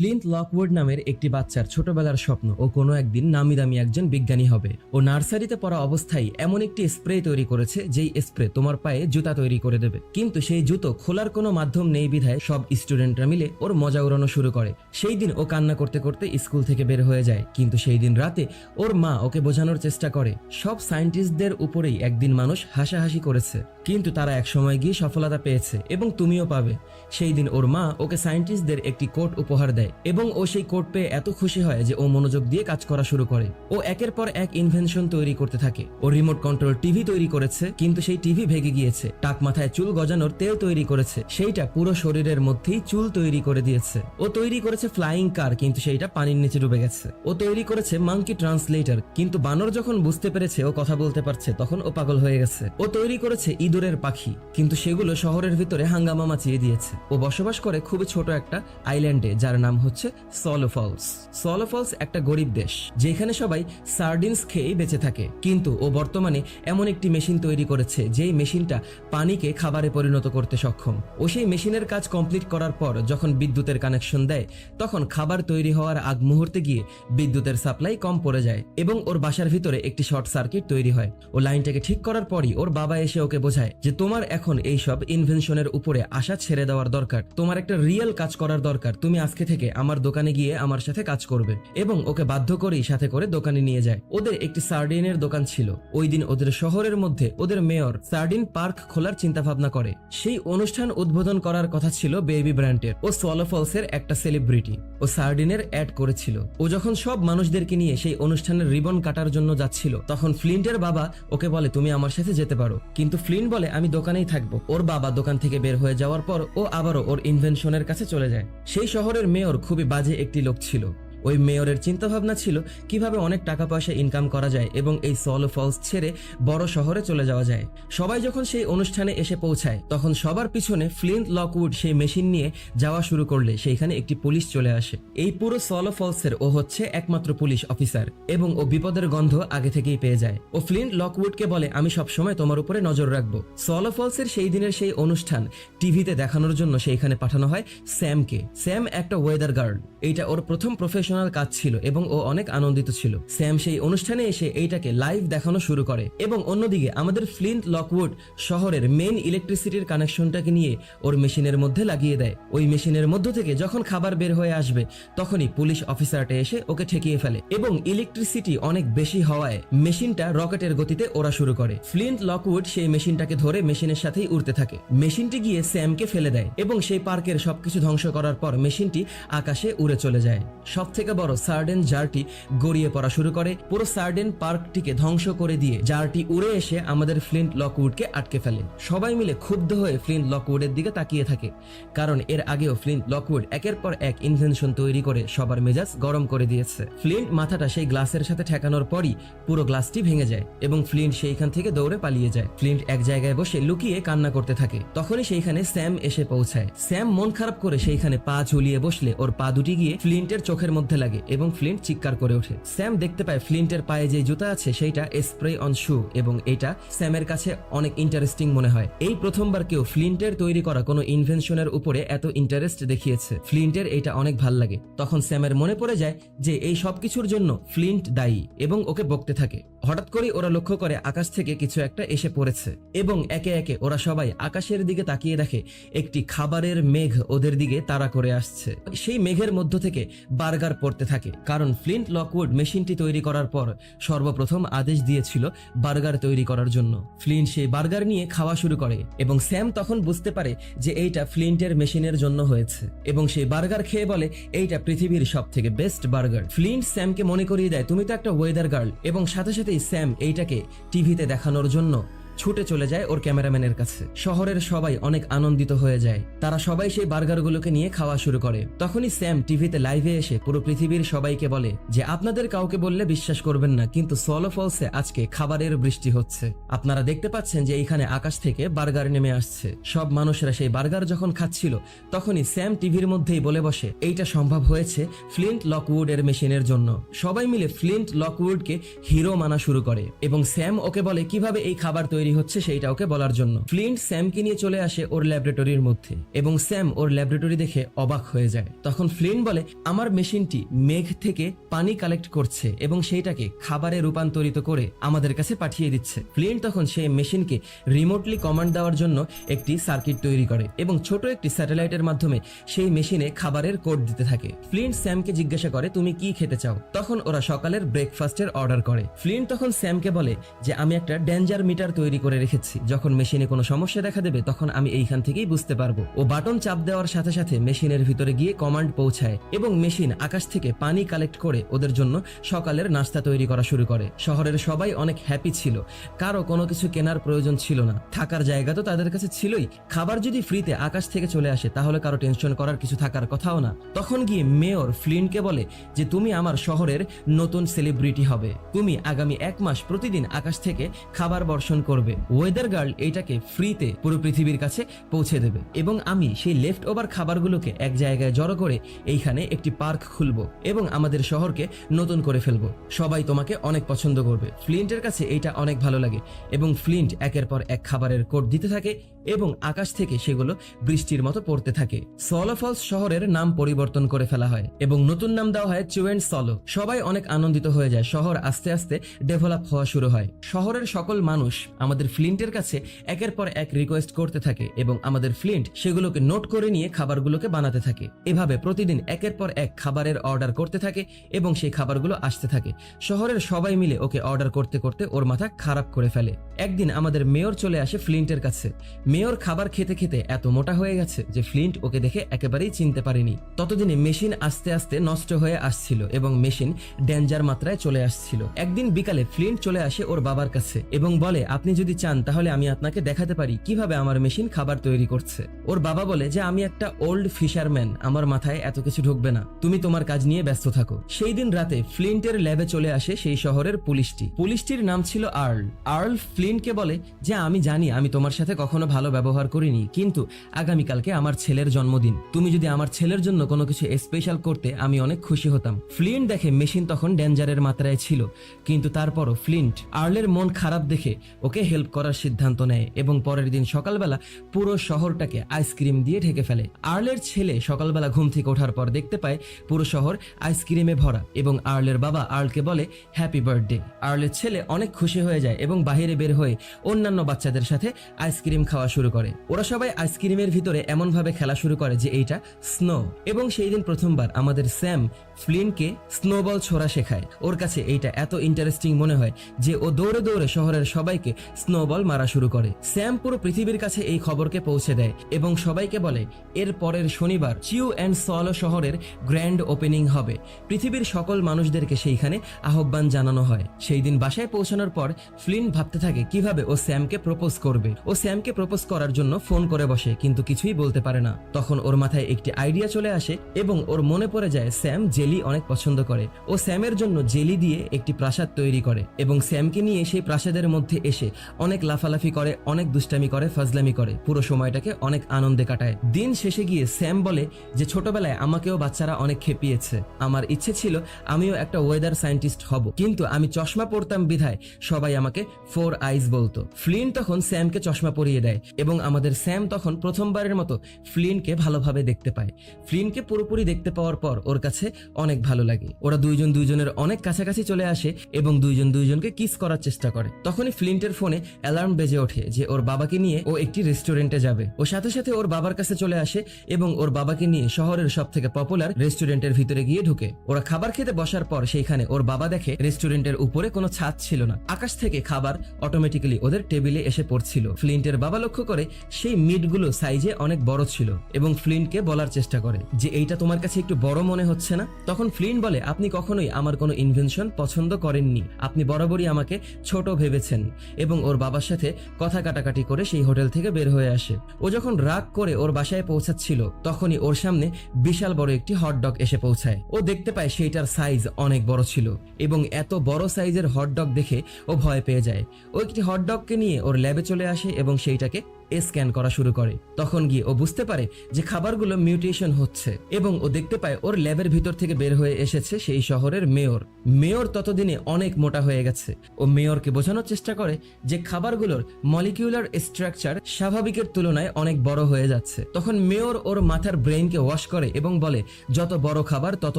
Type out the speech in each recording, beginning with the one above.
Flint Lockwood নামের একটি বাচ্চার ছোটবেলার স্বপ্ন ও কোনো একদিন নামি দামি একজন বিজ্ঞানী হবে। ও নার্সারিতে পড়া অবস্থায় এমন একটি স্প্রে তৈরি করেছে, যেই স্প্রে তোমার পায়ে জুতা তৈরি করে দেবে। কিন্তু সেই জুতো খোলার কোনো মাধ্যম নেই বিধায় সব স্টুডেন্টরা মিলে ওর মজা উড়ানো শুরু করে। সেই দিন ও কান্না করতে করতে স্কুল থেকে বের হয়ে যায়, কিন্তু সেই দিন রাতে ওর মা ওকে বোঝানোর চেষ্টা করে। সব সায়েন্টিস্টদের উপরেই একদিন মানুষ হাসাহাসি করেছে, কিন্তু তারা একসময় গিয়ে সফলতা পেয়েছে এবং তুমিও পাবে। সেই দিন ওর মা ওকে সায়েন্টিস্টদের একটি কোট উপহার দেয়। এবং ও সেই কোট পেয়ে এত খুশি হয় যে ও মনোযোগ দিয়ে কাজ করা শুরু করে। ও একের পর এক ইনভেনশন তৈরি করতে থাকে। ও রিমোট কন্ট্রোল টিভি তৈরি করেছে, কিন্তু সেই টিভি ভেঙে গিয়েছে। টাক মাথায় চুল গজানোর তেল তৈরি করেছে। সেইটা পুরো শরীরের মধ্যেই চুল তৈরি করে দিয়েছে। ও তৈরি করেছে ফ্লাইং কার কিন্তু সেইটা পানির নিচে ডুবে গেছে। ও তৈরি করেছে মাঙ্কি ট্রান্সলেটর কিন্তু বানর যখন বুঝতে পেরেছে ও কথা বলতে পারছে, তখন ও পাগল হয়ে গেছে। ও তৈরি করেছে ইঁদুরের পাখি, কিন্তু সেগুলো শহরের ভিতরে হাঙ্গামা মাচিয়ে দিয়েছে। ও বসবাস করে খুবই ছোট একটা আইল্যান্ডে যার নাম হচ্ছে সলো ফলস। সলো ফলস একটা গরিব দেশ, যেখানে সবাই সার্ডিনস খেয়েই বেঁচে থাকে। কিন্তু ও বর্তমানে এমন একটি মেশিন তৈরি করেছে, যেই মেশিনটা পানিকে খাবারে পরিণত করতে সক্ষম। ও সেই মেশিনের কাজ কমপ্লিট করার পর যখন বিদ্যুতের কানেকশন দেয়, তখন খাবার তৈরি হওয়ার আগ মুহূর্তে গিয়ে বিদ্যুতের সাপ্লাই কম পড়ে যায় এবং ওর বাসার ভিতরে একটি শর্ট সার্কিট তৈরি হয়। ও লাইনটাকে ঠিক করার পরই ওর বাবা এসে ওকে বোঝায় যে, তোমার এখন এই সব ইনভেনশনের উপরে আশা ছেড়ে দেওয়ার দরকার। তোমার একটা রিয়েল কাজ করার দরকার। তুমি আজকে থেকে আমার দোকানে গিয়ে আমার সাথে কাজ করবে এবং ওকে বাধ্য করেই সাথে করে দোকানে নিয়ে যায়। ওদের একটি সার্ডিনের দোকান ছিল। ওই দিন ওদের শহরের মধ্যে ওদের মেয়র সার্ডিন পার্ক খোলার চিন্তা ভাবনা করে। সেই অনুষ্ঠান উদ্বোধন করার কথা ছিল বেবি ব্র্যান্ডের ও সলোফলসের একটা সেলিব্রিটি। ও সার্ডিনের অ্যাড করেছিল। ও যখন সব মানুষদেরকে নিয়ে সেই অনুষ্ঠানের রিবন কাটার জন্য যাচ্ছিল, তখন ফ্লিন্টের বাবা ওকে বলে, তুমি আমার সাথে যেতে পারো। কিন্তু ফ্লিন্ট বলে, আমি দোকানেই থাকব। ওর বাবা দোকান থেকে বের হয়ে যাওয়ার পর ও আবারও ওর ইনভেনশনের কাছে চলে যায়। সেই শহরের মেয়র খুবই বাজে একটি লোক ছিল। ওই মেয়রের চিন্তাভাবনা ছিল কীভাবে অনেক টাকা পয়সা ইনকাম করা যায় এবং এই সলো ফলস ছেড়ে বড় শহরে চলে যাওয়া যায়। সবাই যখন সেই অনুষ্ঠানে এসে পৌঁছায়, তখন সবার পিছনে ফ্লিন্ট লকউড সেই মেশিন নিয়ে যাওয়া শুরু করলে সেইখানে একটি পুলিশ চলে আসে। এই পুরো সলো ফলসের ও হচ্ছে একমাত্র পুলিশ অফিসার এবং ও বিপদের গন্ধ আগে থেকেই পেয়ে যায়। ও ফ্লিন্ট লকউডকে বলে, আমি সবসময় তোমার উপরে নজর রাখব। সলো ফলসের সেই দিনের সেই অনুষ্ঠান টিভিতে দেখানোর জন্য সেইখানে পাঠানো হয় স্যামকে। স্যাম একটা ওয়েদার গার্ড এইটা ওর প্রথম প্রফেশনাল কাজ ছিল এবং ও অনেক আনন্দিত ছিল। স্যাম সেই অনুষ্ঠানে এসে এইটাকে লাইভ দেখানো শুরু করে এবং অন্যদিকে আমাদের ফ্লিন্ট লকউড শহরের মেন ইলেকট্রিসিটির কানেকশনটাকে নিয়ে ওর মেশিনের মধ্যে লাগিয়ে দেয়। ওই মেশিনের মধ্য থেকে যখন খাবার বের হয়ে আসবে, তখনই পুলিশ অফিসারটা এসে ওকে ঠেকিয়ে ফেলে এবং ইলেকট্রিসিটি অনেক বেশি হওয়ায় মেশিনটা রকেটের গতিতে ওরা শুরু করে। ফ্লিন্ট লকউড সেই মেশিনটাকে ধরে মেশিনের সাথেই উড়তে থাকে। মেশিনটি গিয়ে স্যামকে ফেলে দেয় এবং সেই পার্কের সবকিছু ধ্বংস করার পর মেশিনটি আকাশে উড়ে চলে যায়। সব থেকে বড় সার্ডেন জারটি গড়িয়ে পড়া শুরু করে। পুরো সার্ডেন পার্কটিকে ধ্বংস করে দিয়ে জারটি উড়ে এসে আমাদের ফ্লিন্ট লকউডকে আটকে ফেলে। সবাই মিলে ক্ষুব্ধ হয়ে ফ্লিন্ট লকউডের দিকে তাকিয়ে থাকে, কারণ এর আগেও ফ্লিন্ট লকউড একের পর এক ইনভেনশন তৈরি করে সবার মেজাজ গরম করে দিয়েছে। ফ্লিন্ট মাথাটা সেই গ্লাসের সাথে ঠেকানোর পরই পুরো গ্লাসটি ভেঙে যায় এবং ফ্লিন্ট সেইখান থেকে দৌড়ে পালিয়ে যায়। ফ্লিন্ট এক জায়গায় বসে লুকিয়ে কান্না করতে থাকে। তখনই সেইখানে স্যাম এসে পৌঁছায়। স্যাম মন খারাপ করে সেইখানে পা ঝুলিয়ে বসলে ওর পা দুটি গিয়ে ফ্লিন্টের চোখের মধ্যে লাগে এবং ফ্লিন্ট চিৎকার করে ওঠে। স্যাম দেখতে পায় ফ্লিন্টের পায়ে যে জুতা আছে, সেইটা স্প্রে অন শু এবং এটা স্যামের কাছে অনেক ইন্টারেস্টিং মনে হয়। এই প্রথমবার কেউ ফ্লিন্টের তৈরি করা কোনো ইনভেনশনের উপরে এত ইন্টারেস্ট দেখিয়েছে। ফ্লিন্টের এটা অনেক ভালো লাগে। তখন স্যামের মনে পড়ে যায় যে এই সবকিছুর জন্য ফ্লিন্ট দায়ী এবং ওকে বকতে থাকে। হঠাৎ করেই ওরা লক্ষ্য করে আকাশ থেকে কিছু একটা এসে পড়েছে এবং একে একে ওরা সবাই আকাশের দিকে তাকিয়ে দেখে একটি খাবারের মেঘ ওদের দিকে তাড়া করে আসছে। সেই মেঘের মধ্য থেকে বার্গার পড়তে থাকে। কারণ ফ্লিন্ট লকউড মেশিনটি তৈরি করার পর সর্বপ্রথম আদেশ দিয়েছিল বার্গার তৈরি করার জন্য। ফ্লিন্ট সেই বার্গার নিয়ে খাওয়া শুরু করে এবং স্যাম তখন বুঝতে পারে যে এইটা ফ্লিন্টের মেশিনের জন্য হয়েছে এবং সেই বার্গার খেয়ে বলে, এইটা পৃথিবীর সব থেকে বেস্ট বার্গার। ফ্লিন্ট স্যামকে মনে করিয়ে দেয়, তুমি তো একটা ওয়েদার গার্ল এবং সাথে সাথেই স্যাম এইটাকে টিভিতে দেখানোর জন্য ছুটে চলে যায় ওর ক্যামেরাম্যানের কাছে। শহরের সবাই অনেক আনন্দিত হয়ে যায়। তারা সবাই সেই বার্গারগুলোকে নিয়ে খাওয়া শুরু করে। তখনই স্যাম টিভিতে লাইভে এসে পুরো পৃথিবীর সবাইকে বলে যে, আপনাদের কাউকে বললে বিশ্বাস করবেন না, কিন্তু সলো ফলসে আজকে খাবারের বৃষ্টি হচ্ছে। আপনারা দেখতে পাচ্ছেন যে এইখানে আকাশ থেকে বার্গার নেমে আসছে। সব মানুষেরা সেই বার্গার যখন খাচ্ছিল, তখনই স্যাম টিভির মধ্যেই বলে বসে, এইটা সম্ভব হয়েছে ফ্লিন্ট লকউড এর মেশিনের জন্য। সবাই মিলে ফ্লিন্ট লকউডকে হিরো মানা শুরু করে এবং স্যাম ওকে বলে, কীভাবে এই খাবার তৈরি তৈরি হচ্ছে সেইটা ওকে বলার জন্য। ফ্লিন্ট স্যামকে নিয়ে চলে আসে ওর ল্যাবরেটরির মধ্যে এবং স্যাম ওর ল্যাবরেটরি দেখে অবাক হয়ে যায়। তখন ফ্লিন্ট বলে, আমার মেশিনটি মেঘ থেকে পানি কালেক্ট করছে এবং সেইটাকে খাবারে রূপান্তরিত করে আমাদের কাছে পাঠিয়ে দিচ্ছে। ফ্লিন্ট তখন সেই মেশিনকে রিমোটলি কমান্ড দেওয়ার জন্য একটি সার্কিট তৈরি করে এবং ছোট একটি স্যাটেলাইটের মাধ্যমে সেই মেশিনে খাবারের কোড দিতে থাকে। ফ্লিন্ট স্যামকে জিজ্ঞাসা করে, তুমি কি খেতে চাও? তখন ওরা সকালের ব্রেকফাস্টের অর্ডার করে। ফ্লিন্ট তখন স্যামকে বলে যে, আমি একটা ডেঞ্জার মিটার তৈরি করে রেখেছি। যখন মেশিনে কোনো সমস্যা দেখা দেবে, তখন আমি এইখান থেকেই বুঝতে পারব। ও বাটন চাপ দেওয়ার সাথে সাথে মেশিনের ভিতরে গিয়ে কমান্ড পৌঁছায় এবং মেশিন আকাশ থেকে পানি কালেক্ট করে ওদের জন্য সকালের নাস্তা তৈরি করা শুরু করে। শহরের সবাই অনেক হ্যাপি ছিল। কারও কোনো কিছু কেনার প্রয়োজন ছিল না। থাকার জায়গা তো তাদের কাছে ছিলই। খাবার যদি ফ্রিতে আকাশ থেকে চলে আসে, তাহলে কারও টেনশন করার কিছু থাকার কথাও না। তখন গিয়ে মেয়র ফ্লিনকে বলে যে, তুমি আমার শহরের নতুন সেলিব্রিটি হবে। তুমি আগামী এক মাস প্রতিদিন আকাশ থেকে খাবার বর্ষণ করবে। ওয়েদার গার্ল এইটাকে ফ্রিতে পুরো পৃথিবীর কাছে পৌঁছে দেবে এবং আমি সেই লেফট ওভার খাবারগুলোকে এক জায়গায় জড়ো করে এইখানে একটি পার্ক খুলবো এবং আমাদের শহরকে নতুন করে ফেলব। সবাই তোমাকে অনেক পছন্দ করবে। ফ্লিন্টের কাছে এইটা অনেক ভালো লাগে এবং ফ্লিন্ট একের পর এক খাবারের কোড দিতে থাকে এবং আকাশ থেকে সেগুলো বৃষ্টির মতো পড়তে থাকে। সলো ফলস শহরের নাম পরিবর্তন করে ফেলা হয় এবং নতুন নাম দেওয়া হয় চুয়েন্ট সলো সবাই অনেক আনন্দিত হয়ে যায়। শহর আস্তে আস্তে ডেভেলপ হওয়া শুরু হয়। শহরের সকল মানুষ আমাদের ফ্লিন্টের কাছে একের পর এক রিকোয়েস্ট করতে থাকে এবং আমাদের ফ্লিন্ট সেগুলোকে নোট করে নিয়ে খাবারগুলোকে বানাতে থাকে। এভাবে প্রতিদিন একের পর এক খাবারের অর্ডার করতে থাকে এবং সেই খাবারগুলো আসতে থাকে। শহরের সবাই মিলে ওকে অর্ডার করতে করতে ওর মাথা খারাপ করে ফেলে। একদিন আমাদের মেয়র চলে আসে ফ্লিন্টের কাছে। মেয়র খাবার খেতে খেতে এত মোটা হয়ে গেছে যে ফ্লিন্ট ওকে দেখে একেবারেই চিনতে পারেনি। ততদিনে মেশিন আস্তে আস্তে নষ্ট হয়ে আসছিল এবং মেশিন ডেঞ্জার মাত্রায় চলে আসছিল। একদিন বিকালে ফ্লিন্ট চলে আসে ওর বাবার কাছে এবং বলে, আপনি যদি চান, তাহলে আমি আপনাকে দেখাতে পারি কীভাবে আমার মেশিন খাবার তৈরি করছে। ওর বাবা বলে যে, আমি একটা ওল্ড ফিশারম্যান, আমার মাথায় এত কিছু ঢুকবে না। তুমি তোমার কাজ নিয়ে ব্যস্ত থাকো। সেই দিন রাতে ফ্লিন্টের ল্যাবে চলে আসে সেই শহরের পুলিশটি। পুলিশটির নাম ছিল আর্ল। আর্ল ফ্লিন্টকে বলে যে, আমি জানি, আমি তোমার সাথে কখনো ভালো ব্যবহার করিনি, কিন্তু আগামীকালকে আমার ছেলের জন্মদিন। তুমি যদি আমার ছেলের জন্য কোনো কিছু স্পেশাল করতে, আমি অনেক খুশি হতাম। ফ্লিন্ট দেখে মেশিন তখন ডেঞ্জারের মাত্রায় ছিল, কিন্তু তারপরও ফ্লিন্ট আর্লের মন খারাপ দেখে ওকে হেল্প করার সিদ্ধান্ত নেয় এবং পরের দিন সকালবেলা পুরো শহরটাকে আইসক্রিম দিয়ে ঢেকে ফেলে। আর্লের ছেলে সকালবেলা ঘুম থেকে ওঠার পর দেখতে পায় পুরো শহর আইসক্রিমে ভরা এবং আর্লের বাবা আর্লকে বলে হ্যাপি বার্থডে আর্লের ছেলে অনেক খুশি হয়ে যায় এবং বাইরে বের হয়ে অন্যান্য বাচ্চাদের সাথে আইসক্রিম খাওয়া শুরু করে। ওরা সবাই আইসক্রিমের ভিতরে এমনভাবে খেলা শুরু করে যে এইটা স্নো। এবং সেই দিন প্রথমবার আমাদের স্যাম ফ্লিনকে স্নোবল ছোড়া শেখায়। ওর কাছে এইটা এত ইন্টারেস্টিং মনে হয় যে ও দৌড়ে দৌড়ে শহরের সবাইকে স্নোবল মারা শুরু করে। স্যাম পুরো পৃথিবীর কাছে এই খবরকে পৌঁছে দেয় এবং সবাইকে বলে, এর পরের শনিবার চিউ অ্যান্ড সলো শহরের গ্র্যান্ড ওপেনিং হবে। পৃথিবীর সকল মানুষদেরকে সেইখানে আহ্বান জানানো হয়। সেই দিন বাসায় পৌঁছানোর পর ফ্লিন ভাবতে থাকে কীভাবে ও স্যামকে প্রপোজ করবে। ও স্যামকে প্রপোজ করার জন্য ফোন করে বসে, কিন্তু কিছুই বলতে পারে না। তখন ওর মাথায় একটি আইডিয়া চলে আসে এবং ওর মনে পড়ে যায় স্যাম জেলি অনেক পছন্দ করে। ও স্যামের জন্য জেলি দিয়ে একটি প্রাসাদ তৈরি করে এবং স্যামকে নিয়ে সেই প্রাসাদের মধ্যে এসে অনেক লাফালাফি করে, অনেক দুষ্টামি করে, ফাজলামি করে। পুরো সময়টাকে অনেক আনন্দে কাটায়। দিন শেষে গিয়ে স্যাম বলে যে, ছোটবেলায় আমাকেও বাচ্চারা অনেক খেপিয়েছে। আমার ইচ্ছে ছিল আমিও একটা ওয়েদার সায়েন্টিস্ট হব। কিন্তু আমি চশমা পরতাম বিধায় সবাই আমাকে ফোর আইস বলতো। ফ্লিন তখন স্যামকে চশমা পরিয়ে দেয় এবং আমাদের স্যাম তখন প্রথমবারের মতো ফ্লিনকে ভালোভাবে দেখতে পায়। ফ্লিনকে পুরোপুরি দেখতে পাওয়ার পর ওর কাছে অনেক ভালো লাগে। ওরা দুইজন দুইজনের অনেক কাছাকাছি চলে আসে এবং দুইজন দুইজনকে কিস করার চেষ্টা করে। তখনই ফ্লিন্টের ফোনে অ্যালার্ম বেজে ওঠে যে ওর বাবাকে নিয়ে ও একটি রেস্টুরেন্টে যাবে। ও সাথে সাথে ওর বাবার কাছে চলে আসে এবং ওর বাবাকে নিয়ে শহরের সব থেকে পপুলার রেস্টুরেন্টের ভিতরে গিয়ে ঢুকে। ওরা খাবার খেতে বসার পর সেইখানে ওর বাবা দেখে রেস্টুরেন্টের উপরে কোনো ছাদ ছিল না। আকাশ থেকে খাবার অটোমেটিক্যালি ওদের টেবিলে এসে পড়ছিল। ফ্লিন্টের বাবা লক্ষ্য করে সেই মিটগুলো সাইজে অনেক বড় ছিল এবং ফ্লিন্টকে বলার চেষ্টা করে যে, এইটা তোমার কাছে একটু বড় মনে হচ্ছে না? তখন ফ্লিন্ট বলে, আপনি কখনোই আমার কোনো ইনভেনশন পছন্দ করেননি। আপনি বরাবরই আমাকে ছোট ভেবেছেন এবং ওর বাবার সাথে কথা কাটাকাটি করে সেই হোটেল থেকে বের হয়ে আসে। ও যখন রাগ করে ওর বাসায় পৌঁছাচ্ছিল, তখনই ওর সামনে বিশাল বড় একটি হটডগ এসে পৌঁছায়। ও দেখতে পায় সেইটার সাইজ অনেক বড় ছিল এবং এত বড় সাইজের হটডগ দেখে ও ভয় পেয়ে যায়। ও একটি হটডগকে নিয়ে ওর ল্যাবে চলে আসে এবং সেইটাকে স্ক্যান করা শুরু করে। তখন গিয়ে ও বুঝতে পারে যে খাবারগুলো মিউটেশন হচ্ছে এবং ও দেখতে পায় ওর ল্যাবের ভিতর থেকে বের হয়ে এসেছে সেই শহরের মেয়র। মেয়র ততদিনে অনেক মোটা হয়ে গেছে। ও মেয়রকে বোঝানোর চেষ্টা করে যে খাবারগুলোর মলিকিউলার স্ট্রাকচার স্বাভাবিকের তুলনায় অনেক বড় হয়ে যাচ্ছে। তখন মেয়র ওর মাথার ব্রেইনকে ওয়াশ করে এবং বলে, যত বড় খাবার, তত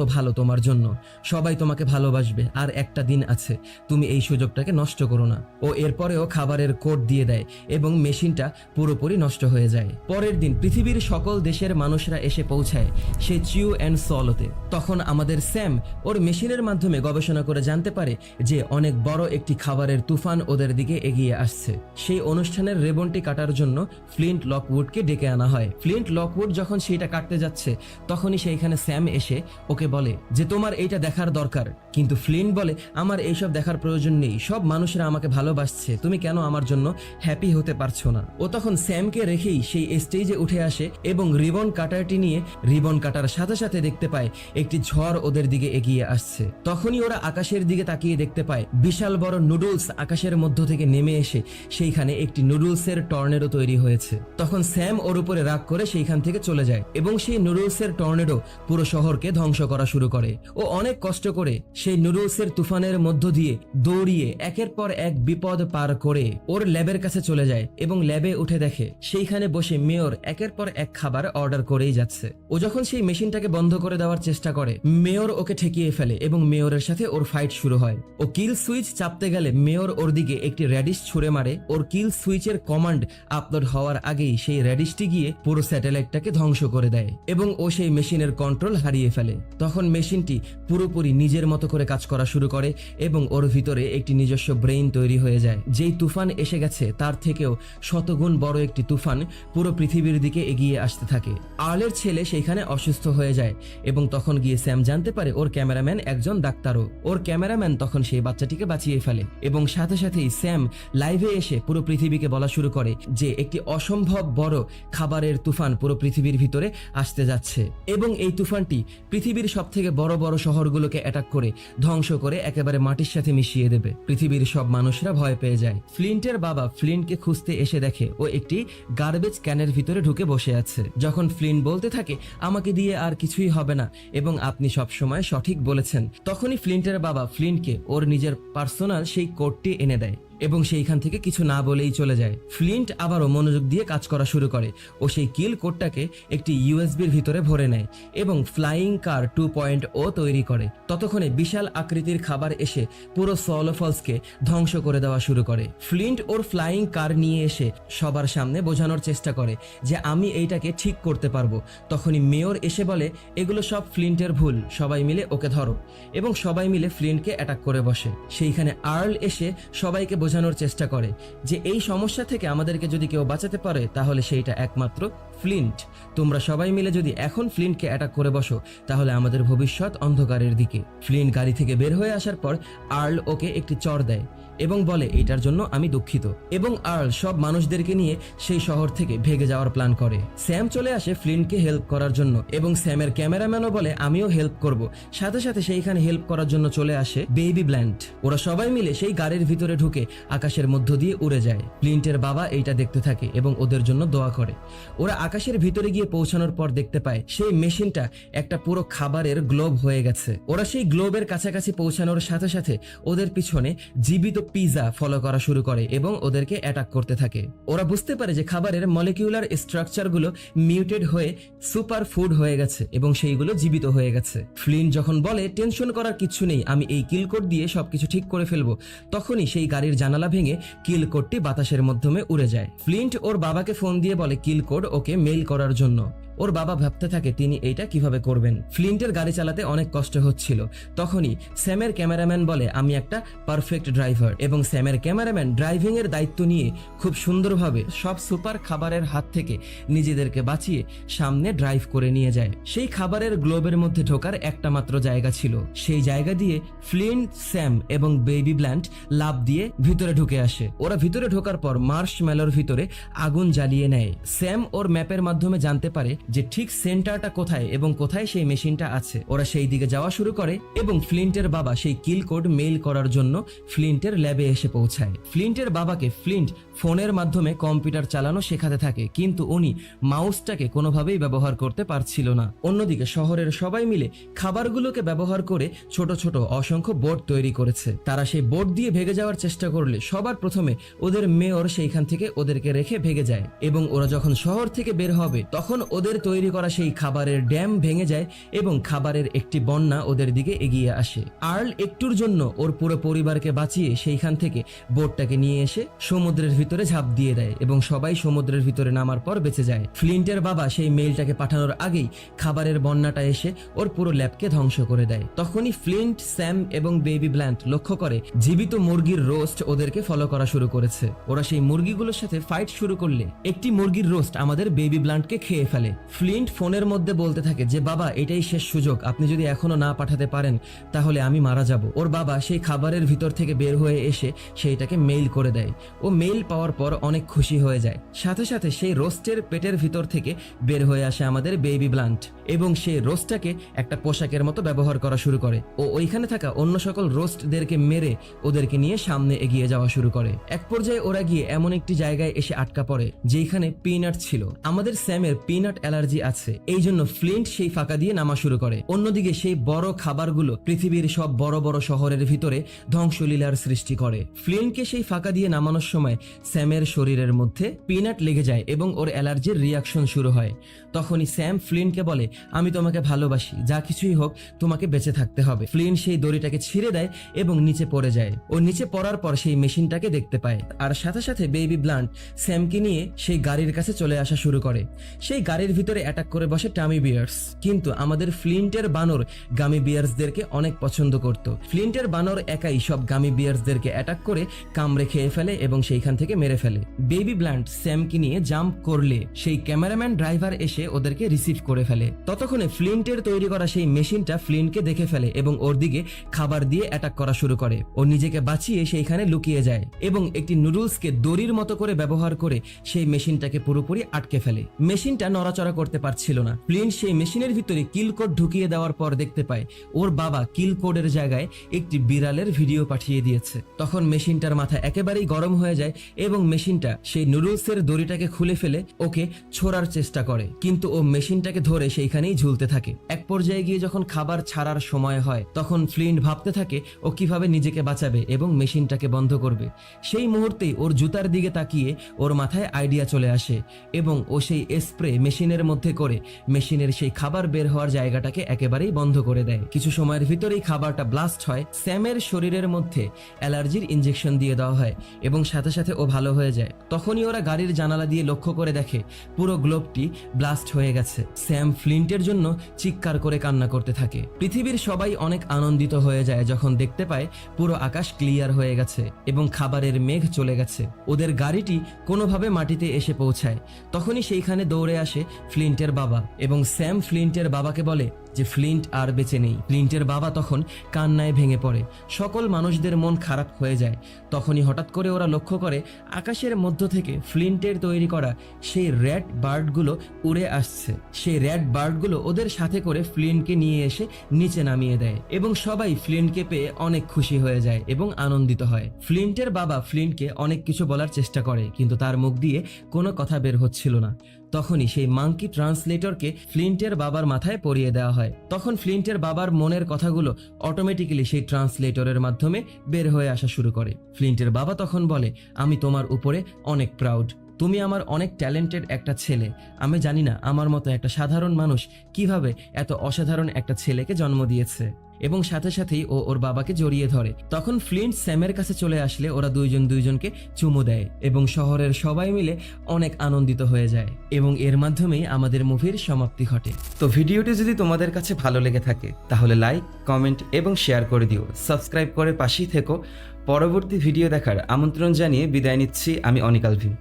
ভালো তোমার জন্য। সবাই তোমাকে ভালোবাসবে, আর একটা দিন আছে, তুমি এই সুযোগটাকে নষ্ট করো না। ও এরপরেও খাবারের কোড দিয়ে দেয় এবং মেশিনটা পুরোপুরি নষ্ট হয়ে যায়। পরের দিন পৃথিবীর সকল দেশের মানুষরা এসে পৌঁছায় সে চিউ অ্যান্ড সলোতে। তখন আমাদের স্যাম ওর মেশিনের মাধ্যমে গবেষণা করে জানতে পারে যে অনেক বড় একটি খাবারের তুফান ওদের দিকে এগিয়ে আসছে। সেই অনুষ্ঠানের রেবনটি কাটার জন্য ফ্লিন্ট লকউডকে ডেকে আনা হয়। ফ্লিন্ট লকউড যখন সেইটা কাটতে যাচ্ছে, তখনই সেইখানে স্যাম এসে ওকে বলে যে, তোমার এইটা দেখার দরকার। কিন্তু ফ্লিন্ট বলে, আমার এইসব দেখার প্রয়োজন নেই। সব মানুষরা আমাকে ভালোবাসছে। তুমি কেন আমার জন্য হ্যাপি হতে পারছ না? ও তখন স্যামকে রেখেই সেই স্টেজে উঠে আসে এবং রিবন কাটারটি নিয়ে রিবন কাটার সাথে সাথে দেখতে পায় একটি ঝড় ওদের দিকে এগিয়ে আসছে। তখনই ওরা আকাশের দিকে তাকিয়ে দেখতে পায়, বিশাল বড় নুডলস আকাশের মধ্য থেকে নেমে এসে সেইখানে একটি নুডলসের টর্নেডো তৈরি হয়েছে। তখন স্যাম ওর উপরে রাগ করে সেইখান থেকে চলে যায় এবং সেই নুডলসের টর্নেডো পুরো শহরকে ধ্বংস করা শুরু করে। ও অনেক কষ্ট করে সেই নুডলসের তুফানের মধ্য দিয়ে দৌড়িয়ে একের পর এক বিপদ পার করে ওর ল্যাবের কাছে চলে যায় এবং ল্যাবে উঠে দেখে সেইখানে বসে মেয়র একের পর এক খাবার অর্ডার করেই যাচ্ছে। ও যখন সেই মেশিনটাকে বন্ধ করে দেওয়ার চেষ্টা করে, মেয়র ওকে ঠেকিয়ে ফেলে এবং মেয়রের সাথে ওর ফাইট শুরু হয়। ও কিল সুইচ চাপতে গেলে মেয়র ওর দিকে একটি র্যাডিশ ছুড়ে মারে। ওর কিল সুইচের কমান্ড আপলোড হওয়ার আগেই সেই র্যাডিশটি গিয়ে পুরো স্যাটেলাইটটাকে ধ্বংস করে দেয় এবং ও সেই মেশিনের কন্ট্রোল হারিয়ে ফেলে। তখন মেশিনটি পুরোপুরি নিজের মতো কাজ করা শুরু করে এবং ওর ভিতরে একটি নিজস্ব ব্রেইন তৈরি হয়ে যায়। যেই তুফান এসে গেছে, তার থেকেও শতগুণ বড় একটি তুফান পুরো পৃথিবীর দিকে এগিয়ে আসতে থাকে। আর্লের ছেলে সেইখানে অসুস্থ হয়ে যায় এবং তখন গিয়ে স্যাম জানতে পারে ওর ক্যামেরাম্যান একজন ডাক্তারও। ওর ক্যামেরাম্যান তখন সেই বাচ্চাটিকে বাঁচিয়ে ফেলে এবং সাথে সাথেই স্যাম লাইভে এসে পুরো পৃথিবীকে বলা শুরু করে যে একটি অসম্ভব বড় খাবারের তুফান পুরো পৃথিবীর ভিতরে আসতে যাচ্ছে। এবং এই তুফানটি পৃথিবীর সব থেকে বড় বড় শহরগুলোকে অ্যাটাক করে ধ্বংস করে একেবারে মাটির সাথে মিশিয়ে দেবে। পৃথিবীর সব মানুষরা ভয় পেয়ে যায়। ফ্লিন্টের বাবা ফ্লিন্টকে খুঁজতে এসে দেখে ও একটি গার্বেজ ক্যানের ভিতরে ঢুকে বসে আছে। যখন ফ্লিন্ট বলতে থাকে, আমাকে দিয়ে আর কিছুই হবে না এবং আপনি সবসময় সঠিক বলেছেন, তখনই ফ্লিন্টের বাবা ফ্লিন্টকে ওর নিজের পার্সোনাল সেই কোডটি এনে দেয়। এবং সেইখান থেকে কিছু না বলেই চলে যায়। ফ্লিন্ট আবারও মনোযোগ দিয়ে কাজ করা শুরু করে ও সেই কিল কোডটাকে একটি ইউএসবির ভিতরে ভরে নেয় এবং ফ্লাইং কার টু পয়েন্ট ও তৈরি করে। ততক্ষণে বিশাল আকৃতির খাবার এসে পুরো সলোফলসকে ধ্বংস করে দেওয়া শুরু করে। ফ্লিন্ট ওর ফ্লাইং কার নিয়ে এসে সবার সামনে বোঝানোর চেষ্টা করে যে আমি এইটাকে ঠিক করতে পারব। তখনই মেয়র এসে বলে, এগুলো সব ফ্লিন্টের ভুল, সবাই মিলে ওকে ধরো। এবং সবাই মিলে ফ্লিন্টকে অ্যাটাক করে বসে। সেইখানে আর্ল এসে সবাইকে বোঝানোর চেষ্টা করে যে এই সমস্যা থেকে আমাদেরকে যদি কেউ বাঁচাতে পারে, তাহলে সেইটা একমাত্র ফ্লিন্ট। তোমরা সবাই মিলে যদি এখন ফ্লিন্টকে অ্যাটাক করে বসো, তাহলে আমাদের ভবিষ্যৎ অন্ধকারের দিকে। ফ্লিন্ট গাড়ি থেকে বের হয়ে আসার পর আর্ল ওকে একটি চর দেয় এবং বলে এটার জন্য আমি দুঃখিত। এবং আর্ল সব মানুষদেরকে নিয়ে সেই শহর থেকে ভেগে যাওয়ার প্ল্যান করে। স্যাম চলে আসে ফ্লিন্টকে হেল্প করার জন্য এবং স্যামের ক্যামেরাম্যানও বলে, আমিও হেল্প করব। সাথে সাথে সেইখানে হেল্প করার জন্য চলে আসে বেবি ব্ল্যান্ট ওরা সবাই মিলে সেই গাড়ির ভিতরে ঢুকে আকাশের মধ্য দিয়ে উড়ে যায়। ফ্লিন্টের বাবা এইটা দেখতে থাকে এবং ওদের জন্য দোয়া করে। ওরা আকাশের ভিতরে গিয়ে পৌঁছানোর পর দেখতে পায়, সেই মেশিনটা একটা পুরো খাবারের গ্লোব হয়ে গেছে। ওরা সেই গ্লোবের কাছাকাছি পৌঁছানোর সাথে সাথে ওদের পিছনে জীবিত পিজা ফলো করা শুরু করে এবং ওদেরকে অ্যাটাক করতে থাকে। ওরা বুঝতে পারে যে খাবারের মলিকিউলার স্ট্রাকচারগুলো মিউটেড হয়ে সুপার ফুড হয়ে গেছে এবং সেইগুলো জীবিত হয়ে গেছে। ফ্লিন যখন বলে টেনশন করার কিছু নেই, আমি এই কিল কোড দিয়ে সবকিছু ঠিক করে ফেলব, তখনই সেই গাড়ির জানালা ভেঙে কিল কোডটি বাতাসের মাধ্যমে উড়ে যায়। ফ্লিন্ট ওর বাবাকে ফোন দিয়ে বলে কিল কোড ওকে মেইল করার জন্য। ওর বাবা ভাবতে থাকে তিনি এইটা কীভাবে করবেন। ফ্লিন্টের গাড়ি চালাতে অনেক কষ্ট হচ্ছিল। তখনই স্যামের ক্যামেরাম্যান বলে, আমি একটা পারফেক্ট ড্রাইভার। এবং স্যামের ক্যামেরাম্যান ড্রাইভিং এর দায়িত্ব নিয়ে খুব সুন্দরভাবে সব সুপার খাবারের হাত থেকে নিজেদেরকে বাঁচিয়ে সামনে ড্রাইভ করে নিয়ে যায়। সেই খাবারের গ্লোবের মধ্যে ঢোকার একটা মাত্র জায়গা ছিল। সেই জায়গা দিয়ে ফ্লিন্ট, স্যাম এবং বেবি ব্ল্যান্ট লাভ দিয়ে ভিতরে ঢুকে আসে। ওরা ভিতরে ঢোকার পর মার্শ মেলোর ভিতরে আগুন জ্বালিয়ে নেয়। স্যাম ওর ম্যাপের মাধ্যমে জানতে পারে যে ঠিক সেন্টারটা কোথায় এবং কোথায় সেই মেশিনটা আছে। ওরা সেই দিকে যাওয়া শুরু করে এবং ফ্লিন্টের বাবা সেই কিল কোড মেইল করার জন্য ফ্লিন্টের ল্যাবে এসে পৌঁছায়। ফ্লিন্টের বাবাকে ফ্লিন্ট ফোনের মাধ্যমে কম্পিউটার চালানো শেখাতে থাকে, কিন্তু উনি মাউসটাকে কোনোভাবেই ব্যবহার করতে পারছিল না। অন্যদিকে শহরের সবাই মিলে খাবারগুলোকে ব্যবহার করে ছোট ছোট অসংখ্য বোর্ড তৈরি করেছে। তারা সেই বোর্ড দিয়ে ভেগে যাওয়ার চেষ্টা করলে সবার প্রথমে ওদের মেয়র সেইখান থেকে ওদেরকে রেখে ভেগে যায় এবং ওরা যখন শহর থেকে বের হবে, তখন ওদের তৈরি করা সেই খাবারের ড্যাম ভেঙে যায় এবং খাবারের একটি বন্যা ওদের দিকে এগিয়ে আসে। আর্ল একটুর জন্য ওর পুরো পরিবারকে বাঁচিয়ে সেইখান থেকে বোটটাকে নিয়ে এসে সমুদ্রের ভিতরে ঝাঁপ দিয়ে দেয় এবং সবাই সমুদ্রের ভিতরে নামার পর বেঁচে যায়। ফ্লিন্টের বাবা সেই মেইলটাকে পাঠানোর আগেই খাবারের বন্যাটা এসে ওর পুরো ল্যাবকে ধ্বংস করে দেয়। তখনই ফ্লিন্ট, স্যাম এবং বেবি ব্ল্যান্ট লক্ষ্য করে জীবিত মুরগির রোস্ট ওদেরকে ফলো করা শুরু করেছে। ওরা সেই মুরগিগুলোর সাথে ফাইট শুরু করলে একটি মুরগির রোস্ট আমাদের বেবি ব্লান্টকে খেয়ে ফেলে। ফ্লিন্ট ফোনের মধ্যে বলতে থাকে যে, বাবা, এটাই শেষ সুযোগ। আপনি যদি এখনও না পাঠাতে পারেন, তাহলে আমি মারা যাব। ওর বাবা সেই খাবারের ভিতর থেকে বের হয়ে এসে সেইটাকে মেইল করে দেয়। ও মেইল পাওয়ার পর অনেক খুশি হয়ে যায়। সাথে সাথে সেই রোস্টের পেটের ভিতর থেকে বের হয়ে আসে আমাদের বেবি ব্লান্ট। এবং সে রোস্টটাকে একটা পোশাকের মতো ব্যবহার করা শুরু করে। ও ওইখানে থাকা অন্য সকল রোস্টদেরকে মেরে ওদেরকে নিয়ে সামনে এগিয়ে যাওয়া শুরু করে। এক পর্যায়ে ওরা গিয়ে এমন একটি জায়গায় এসে আটকা পড়ে যেখানে পিনাট ছিল। আমাদের স্যামের পিনাট অ্যালার্জি আছে এই জন্য ফ্লিন্ট সেই ফাঁকা দিয়ে নামা শুরু করে। অন্যদিকে সেই বড় খাবারগুলো পৃথিবীর সব বড় বড় শহরের ভিতরে ধ্বংসলীলার সৃষ্টি করে। ফ্লিন্টকে সেই ফাঁকা দিয়ে নামানোর সময় স্যামের শরীরের মধ্যে পিনাট লেগে যায় এবং ওর অ্যালার্জির রিয়াকশন শুরু হয়। তখনই স্যাম ফ্লিনকে বলে আমি তোমাকে ভালোবাসি। যা কিছুই হোক, তোমাকে বেঁচে থাকতে হবে। ফ্লিন সেই দড়িটাকে ছিঁড়ে দেয় এবং নিচে পড়ে যায়। ও নিচে পড়ার পর সেই মেশিনটাকে দেখতে পায়। আর সাথে সাথে বেবি ব্লান্ট স্যামকে নিয়ে সেই গাড়ির কাছে চলে আসা শুরু করে। সেই গাড়ির ভিতরে অ্যাটাক করে বসে টামি বিয়ার্স। কিন্তু আমাদের ফ্লিন্টের বানর গামি বিয়ার্সদেরকে অনেক পছন্দ করত। ফ্লিন্টের বানর একাই সব গামি বিয়ার্সদেরকে অ্যাটাক করে কামড়ে খেয়ে ফেলে এবং সেইখান থেকে মেরে ফেলে। বেবি ব্লান্ট স্যামকে নিয়ে জাম্প করলে সেই ক্যামেরাম্যান ড্রাইভার এসে ওদেরকে রিসিভ করে ফেলে। ততক্ষণে ফ্লিন্টের তৈরি করা সেই মেশিনটা ফ্লিন্টকে দেখে ফেলে এবং ওর দিকে খাবার দিয়ে অ্যাটাক করা শুরু করে। ও নিজেকে বাঁচিয়ে সেইখানে লুকিয়ে যায় এবং একটি নুডলসকে দড়ির মতো করে ব্যবহার করে সেই মেশিনটাকে পুরোপুরি আটকে ফেলে। মেশিনটা নড়াচড়া করতে পারছিল না। ফ্লিন্ট সেই মেশিনের ভিতরে কিল কোড ঢুকিয়ে দেওয়ার পর দেখতে পায়, ওর বাবা কিলকোডের জায়গায় একটি বিড়ালের ভিডিও পাঠিয়ে দিয়েছে। তখন মেশিনটার মাথা একেবারেই গরম হয়ে যায় এবং মেশিনটা সেই নুডলসের দড়িটাকে খুলে ফেলে, ওকে ছোড়ার চেষ্টা করে। কিন্তু ও মেশিনটাকে ধরে সেইখানেই ঝুলতে থাকে। এক পর্যায়ে গিয়ে যখন খাবার ছাড়ার সময় হয়, তখন ফ্লিন্ট ভাবতে থাকে, ও কীভাবে নিজেকে বাঁচাবে এবং মেশিনটাকে বন্ধ করবে। সেই মুহূর্তেই ওর জুতার দিকে তাকিয়ে ওর মাথায় আইডিয়া চলে আসে এবং ও সেই স্প্রে মেশিনের মধ্যে করে মেশিনের সেই খাবার বের হওয়ার জায়গাটাকে একেবারেই বন্ধ করে দেয়। কিছু সময়ের ভিতরেই খাবারটা ব্লাস্ট হয়, স্যামের শরীরের মধ্যে অ্যালার্জির ইঞ্জেকশন দিয়ে দেওয়া হয় এবং সাথে সাথে ও ভালো হয়ে যায়। তখনই ওরা গাড়ির জানালা দিয়ে লক্ষ্য করে দেখে, পুরো গ্লোবটি ব্লাস্ট হয়ে গেছে। স্যাম ফ্লিন্টের জন্য চিৎকার করে কান্না করতে থাকে। পৃথিবীর সবাই অনেক আনন্দিত হয়ে যায় যখন দেখতে পায় পুরো আকাশ ক্লিয়ার হয়ে গেছে এবং খাবারের মেঘ চলে গেছে। ওদের গাড়িটি কোনোভাবে মাটিতে এসে পৌঁছায়। তখনই সেইখানে দৌড়ে আসে ফ্লিন্টের বাবা এবং স্যাম ফ্লিন্টের বাবাকে বলে যে ফ্লিন্ট আর বেঁচে নেই। ফ্লিন্টের বাবা তখন কান্নায় ভেঙে পড়ে। সকল মানুষদের মন খারাপ হয়ে যায়। তখনই হঠাৎ করে ওরা লক্ষ্য করে, আকাশের মধ্য থেকে ফ্লিন্টের তৈরি করা সেই র্যাড বার্ডগুলো উড়ে আসছে। সেই র্যাড বার্ডগুলো ওদের সাথে করে ফ্লিন্টকে নিয়ে এসে নিচে নামিয়ে দেয় এবং সবাই ফ্লিন্টকে পেয়ে অনেক খুশি হয়ে যায় এবং আনন্দিত হয়। ফ্লিন্টের বাবা ফ্লিন্টকে অনেক কিছু বলার চেষ্টা করে, কিন্তু তার মুখ দিয়ে কোনো কথা বের হচ্ছিল না। তখনই সেই মাঙ্কি ট্রান্সলেটরকে ফ্লিন্টের বাবার মাথায় পরিয়ে দেওয়া হয়। তখন ফ্লিন্টের বাবার মনের কথাগুলো অটোমেটিক্যালি সেই ট্রান্সলেটরের মাধ্যমে বের হয়ে আসা শুরু করে। ফ্লিন্টের বাবা তখন বলে, আমি তোমার উপরে অনেক প্রাউড তুমি আমার অনেক ট্যালেন্টেড একটা ছেলে। আমি জানি না আমার মতো একটা সাধারণ মানুষ কীভাবে এত অসাধারণ একটা ছেলেকে জন্ম দিয়েছে। এবং সাথে সাথেই ও ওর বাবাকে জড়িয়ে ধরে। তখন ফ্লিন্ট স্যামের কাছে চলে আসলে ওরা দুইজন দুইজনকে চুমু দেয় এবং শহরের সবাই মিলে অনেক আনন্দিত হয়ে যায় এবং এর মাধ্যমেই আমাদের মুভির সমাপ্তি ঘটে। তো ভিডিওটি যদি তোমাদের কাছে ভালো লেগে থাকে, তাহলে লাইক, কমেন্ট এবং শেয়ার করে দিও। সাবস্ক্রাইব করে পাশেই থেকো। পরবর্তী ভিডিও দেখার আমন্ত্রণ জানিয়ে বিদায় নিচ্ছি আমি অনিকাল ভীম।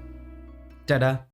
টাটা।